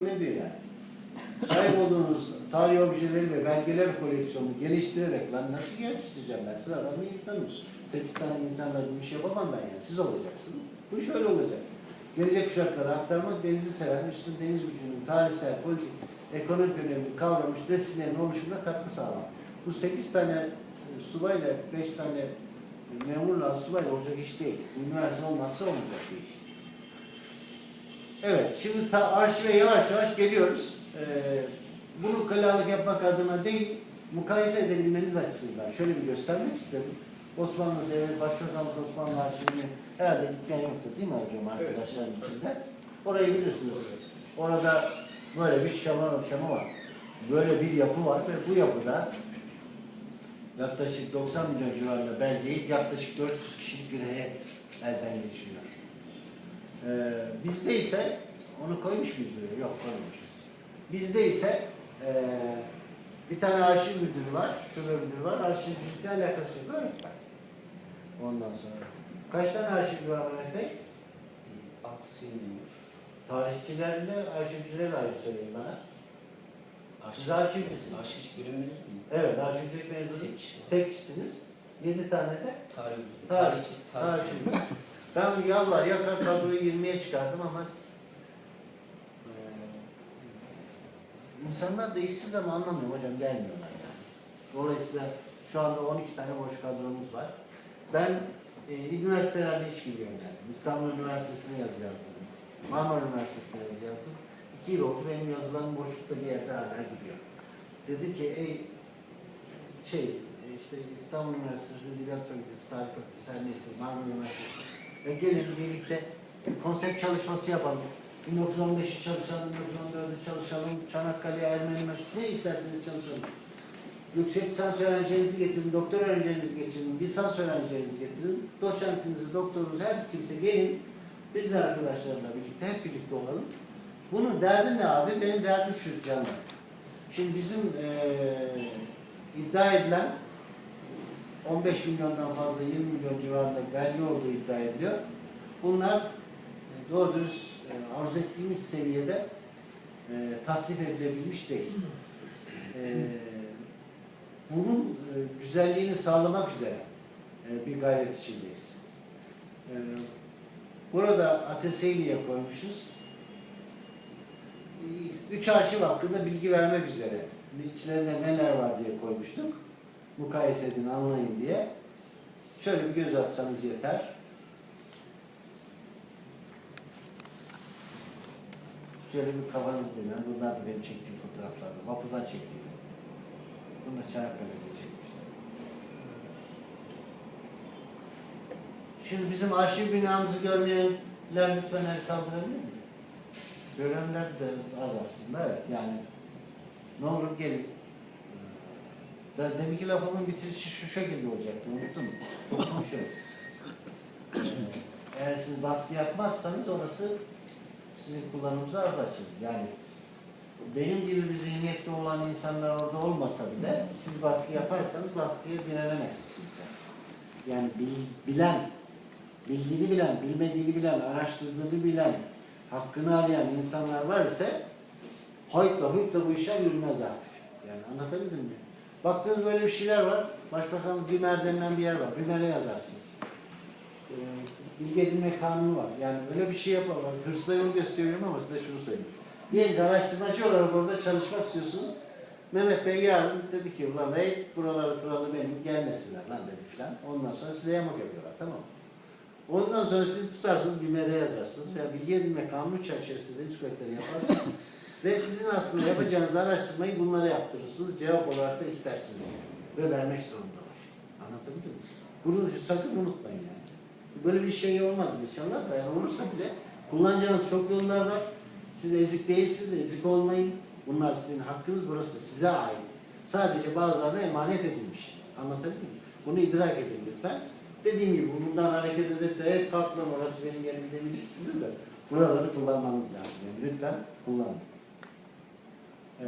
Ne diyor yani? Sahip olduğunuz tarih objeleri ve belgeler koleksiyonunu geliştirerek lan nasıl geliştireceğim ben? Sıra adamı insanım. Sekiz tane insanla bu iş yapamam ben yani. Siz olacaksınız. Bu iş öyle olacak. Gelecek kuşaklara aktarmak denizi seven, üstün deniz gücünün tarihsel, politik, ekonomik önemini kavramış nesillerinin oluşumuna katkı sağlamak. Bu sekiz tane e, subayla beş tane memurla subayla olacak iş değil. Üniversite olmazsa olmayacak bir iş. Evet, şimdi ta arşive yavaş yavaş geliyoruz. Ee, bunu kalalık yapmak adına değil, mukayese edebilmeniz açısından şöyle bir göstermek istedim. Osmanlı Devlet Başbakanlık Osmanlı Arşivini herhalde gitmeyen yoktur değil mi hocam arkadaşların içinde? Orayı bilirsiniz. Orada böyle bir şama, şama var. Böyle bir yapı var ve bu yapıda yaklaşık 90 milyon civarında belgeyi yaklaşık 400 kişilik bir heyet elden geçiriyor. Ee, bizde ise onu koymuş muyuz buraya? Yok koymamışız. Bizde ise ee, bir tane arşiv müdürü var, şube müdürü var, arşivcilikle alakası yok öğretmen. Ondan sonra. Kaç tane arşivci var Mehmet Bey? Bilmiyor. Tarihçilerle, arşivcilerle ayrı söyleyin bana. Siz arşivcisiniz. Arşivci bölümünüz mü? Evet, arşivcilik mezunu. Tek. Tek kişisiniz. Yedi tane de Tarih. Tarih. Tarihçi. Tarih. Arşivci. Ben yalvar yakar kadroyu 20'ye çıkardım ama insanlar da işsiz ama anlamıyorum hocam gelmiyorlar yani. Dolayısıyla şu anda 12 tane boş kadromuz var. Ben e, üniversitelerde hiç biliyorum yani. İstanbul Üniversitesi'ne yazı yazdım. Marmara Üniversitesi'ne yazı yazdım. İki yıl oldu benim yazılarım boşlukta bir yerde hala gidiyor. Dedim ki ey şey e, işte İstanbul Üniversitesi Edebiyat Fakültesi, Tarih Fakültesi her neyse Marmara Üniversitesi ve gelin birlikte bir konsept çalışması yapalım. 1915'i çalışalım, 1914'ü çalışalım, Çanakkale, Ermeni Mescidi, ne isterseniz çalışalım. Yüksek lisans öğrencilerinizi getirin, doktor öğrencilerinizi getirin, lisans öğrencilerinizi getirin, doçentinizi, doktorunuzu, her kimse gelin. Biz de arkadaşlarla birlikte, hep birlikte olalım. Bunun derdi ne abi? Benim derdim şu canım. Şimdi bizim eee iddia edilen 15 milyondan fazla 20 milyon civarında belge olduğu iddia ediliyor. Bunlar e, doğru dürüst e, arzu ettiğimiz seviyede e, tasnif edilebilmiş değil. E, bunun e, güzelliğini sağlamak üzere e, bir gayret içindeyiz. E, burada Ateseyli'ye koymuşuz. Üç arşiv hakkında bilgi vermek üzere içlerinde neler var diye koymuştuk. Mukayese edin, anlayın diye. Şöyle bir göz atsanız yeter. Şöyle bir kafanızı dinlen. Bunlar da benim çektiğim fotoğraflardı. Vapurdan çektiğim. Bunu da Çanakkale'de çekmişler. Şimdi bizim arşiv binamızı görmeyenler lütfen el kaldırabilir mi? Görenler de az aslında evet. Yani ne olur gelin. Ben deminki lafımın bitirişi şu şekilde olacaktı. Unuttum. Çok konuşuyorum. Eğer siz baskı yapmazsanız orası sizin kullanımınıza az açılır. Yani benim gibi bir zihniyette olan insanlar orada olmasa bile siz baskı yaparsanız baskıya direnemezsiniz. Yani bil- bilen, bildiğini bilen, bilmediğini bilen, araştırdığını bilen, hakkını arayan insanlar var ise hoytla hoytla bu işler yürümez artık. Yani anlatabildim mi? Baktığınız böyle bir şeyler var. Başbakan Bimer denilen bir yer var. Bimer'e yazarsınız. Bilgi edinme kanunu var. Yani öyle bir şey yapalım. Hırsla yol gösteriyorum ama size şunu söyleyeyim. Diyelim ki araştırmacı olarak orada çalışmak istiyorsunuz. Mehmet Bey yarın dedi ki ulan hey buraları kuralı benim gelmesinler lan dedi filan. Ondan sonra size yamak yapıyorlar tamam mı? Ondan sonra siz tutarsınız BİMER'e yazarsınız veya bilgi edinme kanunu çerçevesinde kayıtları yaparsınız. Ve sizin aslında yapacağınız araştırmayı bunlara yaptırırsınız. Cevap olarak da istersiniz. Ve vermek zorundalar. Anlatabildim mi? Bunu sakın unutmayın yani. Böyle bir şey olmaz inşallah da yani olursa bile kullanacağınız çok yollar var. Siz ezik değilsiniz, ezik olmayın. Bunlar sizin hakkınız, burası size ait. Sadece bazılarına emanet edilmiş. Anlatabildim mi? Bunu idrak edin lütfen. Dediğim gibi bundan hareket edip de evet kalk lan orası benim yerim demeyeceksiniz de buraları kullanmanız lazım. Yani lütfen kullanın. Ee,